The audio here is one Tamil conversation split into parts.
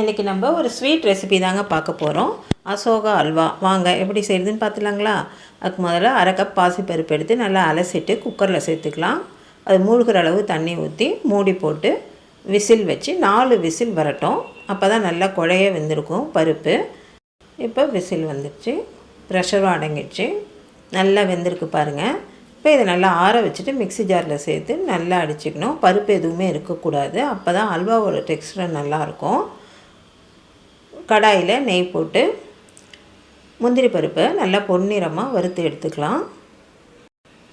இன்றைக்கி நம்ம ஒரு ஸ்வீட் ரெசிபி தாங்க பார்க்க போகிறோம் அசோகா அல்வா. வாங்க எப்படி செய்யுதுன்னு பார்த்துலாங்களா? அதுக்கு முதல்ல அரை கப் பாசிப்பருப்பு எடுத்து நல்லா அலசிட்டு குக்கரில் சேர்த்துக்கலாம். அது மூழ்கிற அளவு தண்ணி ஊற்றி மூடி போட்டு விசில் வச்சு நாலு விசில் வரட்டும். அப்போ தான் நல்லா குழைய வெந்திருக்கும் பருப்பு. இப்போ விசில் வந்துடுச்சு ப்ரெஷரும் அடங்கிடுச்சு. நல்லா வெந்திருக்கு பாருங்கள் இப்போ இதை நல்லா ஆற வச்சுட்டு மிக்ஸி ஜாரில் சேர்த்து நல்லா அடிச்சுக்கணும். பருப்பு எதுவுமே இருக்கக்கூடாது. அப்போ தான் அல்வாவோட டெக்ஸ்டர் நல்லாயிருக்கும் கடாயில் நெய் போட்டு முந்திரி பருப்பை நல்லா பொன்னிறமாக வறுத்து எடுத்துக்கலாம்.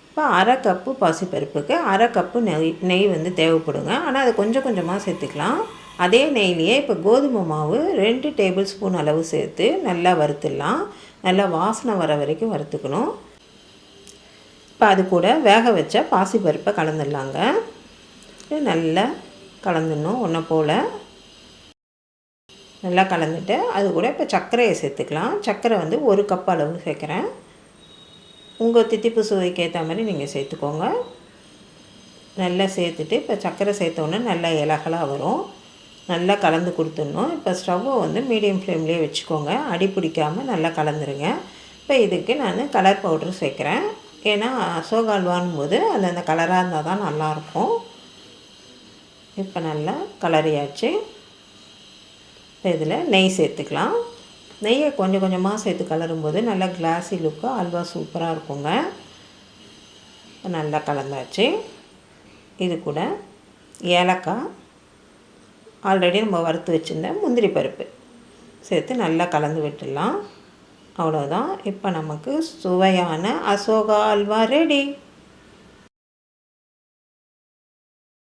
இப்போ அரை கப்பு பாசிப்பருப்புக்கு அரை கப்பு நெய் நெய் வந்து தேவைப்படுங்க. ஆனால் அது கொஞ்சம் கொஞ்சமாக சேர்த்துக்கலாம். அதே நெய்லேயே இப்போ கோதுமை மாவு ரெண்டு டேபிள் ஸ்பூன் அளவு சேர்த்து நல்லா வறுத்துடலாம். நல்லா வாசனை வர வரைக்கும் வறுத்துக்கணும். இப்போ அது கூட வேக வச்ச பாசிப்பருப்பை கலந்துடலாங்க. நல்லா கலந்துடணும் ஒன்றை போல். நல்லா கலந்துட்டு அது கூட இப்போ சர்க்கரையை சேர்த்துக்கலாம். சர்க்கரை வந்து ஒரு கப் அளவு சேர்க்குறேன். உங்கள் தித்திப்பு சுவைக்கு ஏற்ற மாதிரி நீங்கள் சேர்த்துக்கோங்க. நல்லா சேர்த்துட்டு இப்போ சர்க்கரை சேர்த்தோன்னே நல்லா இலகலாக வரும். நல்லா கலந்து கொடுத்துடணும். இப்போ ஸ்டவ்வை வந்து மீடியம் ஃப்ளேம்லேயே வச்சுக்கோங்க. அடி பிடிக்காமல் நல்லா கலந்துருங்க. இப்போ இதுக்கு நான் கலர் பவுட்ரு சேர்க்குறேன். ஏன்னா அசோகால்வான் அல்வானும் போது அது அந்த கலராக இருந்தால் தான் நல்லாயிருக்கும் இப்போ நல்லா கலரியாச்சு இப்போ இதில் நெய் சேர்த்துக்கலாம். நெய்யை கொஞ்சம் கொஞ்சமாக சேர்த்து கலரும் போது நல்லா கிளாஸி லுக்காக அல்வா சூப்பராக இருக்குங்க. நல்லா கலந்தாச்சு. இது கூட ஏலக்காய். ஆல்ரெடி நம்ம வறுத்து வச்சுருந்த முந்திரி பருப்பு சேர்த்து நல்லா கலந்து விட்டுடலாம். அவ்வளோதான் இப்போ நமக்கு சுவையான அசோகா அல்வா ரெடி